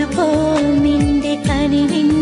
ഒരു പൂമിന്റെ കനിവിൻ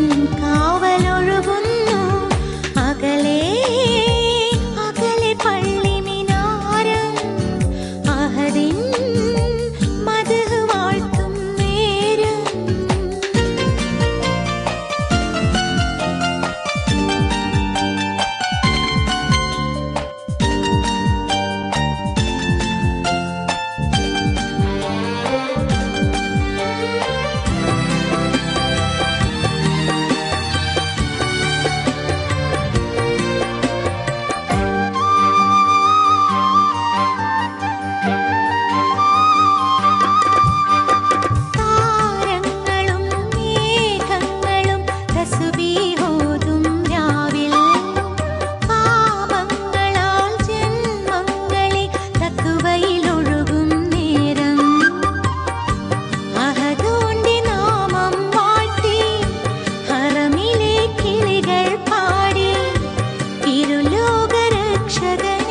ಅಕ್ಷರೇ